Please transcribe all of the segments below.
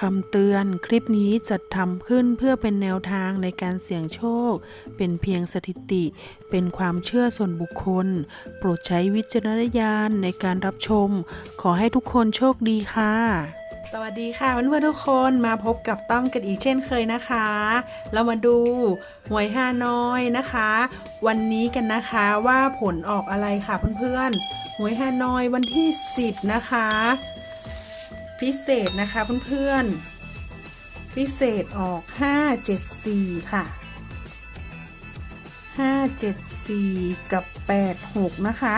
คำเตือนคลิปนี้จัดทำขึ้นเพื่อเป็นแนวทางในการเสี่ยงโชค เป็นเพียงสถิติ เป็นความเชื่อส่วนบุคคล โปรดใช้วิจารณญาณในการรับชม ขอให้ทุกคนโชคดีค่ะ สวัสดีค่ะเพื่อนๆทุกคนมาพบกับต้อมกันอีกเช่นเคยนะคะ เรามาดูหวยฮาน้อยนะคะ วันนี้กันนะคะว่าผลออกอะไรค่ะเพื่อนๆหวยฮาน้อยวันที่ 10 นะคะ พิเศษนะคะเพื่อนๆ พิเศษออก 574 ค่ะ 574 กับ 86 นะคะ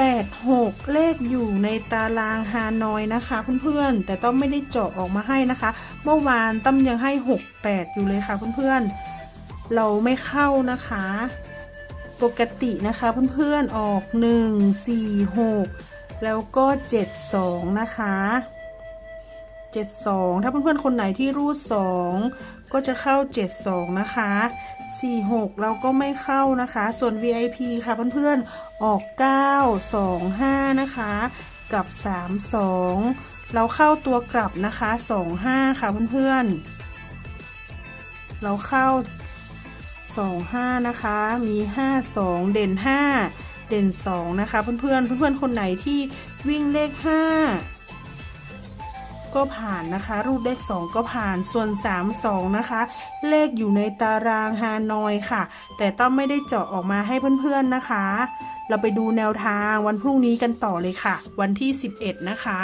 86 เลขอยู่ในตารางฮานอยนะคะเพื่อนๆ แต่ต้องไม่ได้เจาะออกมาให้นะคะ เมื่อวานตั้มยังให้ 68 อยู่เลยค่ะเพื่อนๆ เราไม่เข้านะคะ ปกตินะคะเพื่อนๆ ออก 1 4 6 แล้วก็ 72 นะคะ 72 ถ้าเพื่อนๆ คนไหนที่รูด 2 ก็จะเข้า 72 นะคะ 46 เราก็ไม่เข้านะคะ ส่วน VIP ค่ะเพื่อนๆ ออก 9 2 5 นะคะ กับ 32 เราเข้าตัวกลับนะคะ 25 ค่ะเพื่อนๆ เราเข้า 25 นะคะ มี 5 2 เด่น 5 เด่น 2 นะคะ เพื่อนๆเพื่อนคนไหนที่วิ่งเลข 5 ก็ผ่านนะคะ รูดเลข 2 ก็ผ่านส่วน 3 2 นะคะ เลขอยู่ในตารางฮานอยค่ะ แต่ต้องไม่ได้เจาะออกมาให้เพื่อนๆนะคะ เราไปดูแนวทางวันพรุ่งนี้กันต่อเลยค่ะ วันที่ 11 นะคะ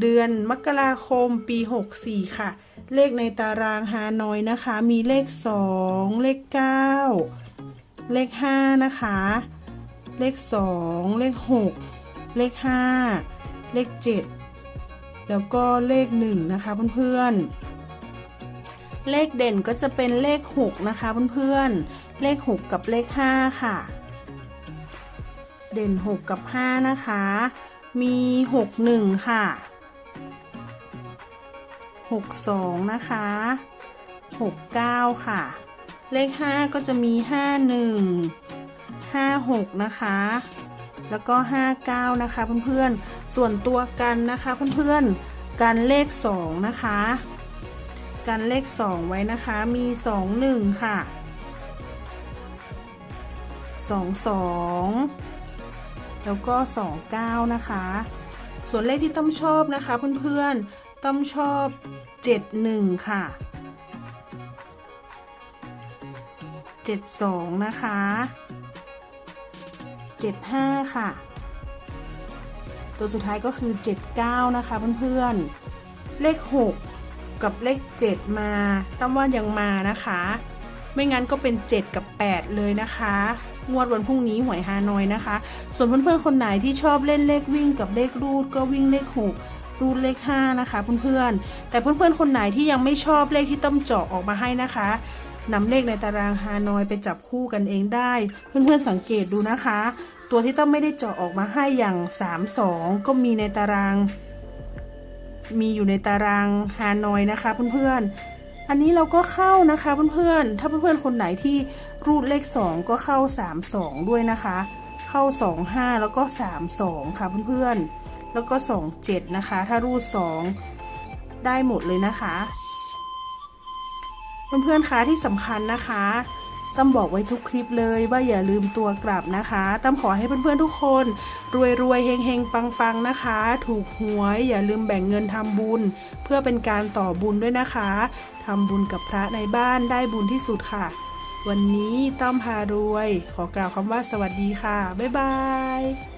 เดือนมกราคมปี 64 ค่ะ เลขในตารางฮานอยนะคะ มีเลข 2 เลข 9 เลข 5 นะคะ เลข 2 เลข 6 เลข 5 เลข 7 แล้วก็เลข 1 นะคะเพื่อนๆ เลขเด่นก็จะเป็นเลข 6 นะคะเพื่อนๆ เลข 6 กับเลข 5 ค่ะ เด่น 6 กับ 5 นะคะ มี 6 1 ค่ะ 6 2 นะคะ 6 9 ค่ะ เลข 5 ก็จะมี 5 5 6 นะคะ แล้วก็ 59 นะคะเพื่อนๆ ส่วนตัวกันนะคะเพื่อนๆ กันเลข 2 นะคะ กันเลข 2 ไว้นะคะ มี 2 1 ค่ะ 2 2 แล้วก็ 2 9 นะคะ ส่วนเลขที่ต้อมชอบนะคะเพื่อนๆ ต้อมชอบ 7 1 ค่ะ72 นะคะ 75 ค่ะ ตัวสุดท้ายก็คือ 79 นะคะเพื่อนๆ เลข 6 กับเลข 7 มาตั้มว่ายังมานะคะ ไม่งั้นก็เป็น 7 กับ 8 เลยนะคะ งวดวันพรุ่งนี้หวยฮานอยนะคะ ส่วนเพื่อนๆ คนไหนที่ชอบเล่นเลขวิ่งกับเลขรูดก็วิ่งเลข 6รูดเลข 5 นะคะเพื่อนๆ แต่เพื่อนๆ คนไหนที่ยังไม่ชอบเลขที่ต้มเจาะออกมาให้นะคะนำเลขในตารางฮานอยไปจับคู่กันเองได้ เพื่อนๆสังเกตดูนะคะ ตัวที่ต้องไม่ได้เจาะออกมาให้อย่าง 3 2 ก็มีในตาราง มีอยู่ในตารางฮานอยนะคะเพื่อนๆ อันนี้เราก็เข้านะคะเพื่อนๆ ถ้าเพื่อนๆ คนไหนที่รูดเลข 2 ก็เข้า 3 2 ด้วยนะคะ เข้า 2 5 แล้วก็ 3 2 ค่ะเพื่อนๆ แล้วก็ 2 7 นะคะ ถ้ารูด 2 ได้หมดเลยนะคะ เพื่อนๆคะที่สำคัญนะคะ ตั้มบอกไว้ทุกคลิปเลยว่าอย่าลืมตัวกลับนะคะ ตั้มขอให้เพื่อนๆทุกคน รวยรวยเฮงเฮงปังปังๆนะคะ ถูกหวยอย่าลืมแบ่งเงินทำบุญ เพื่อเป็นการต่อบุญด้วยนะคะทำบุญกับพระในบ้านได้บุญที่สุดค่ะ วันนี้ต้อมพารวย ขอกล่าวคำว่าสวัสดีค่ะ บ๊ายบาย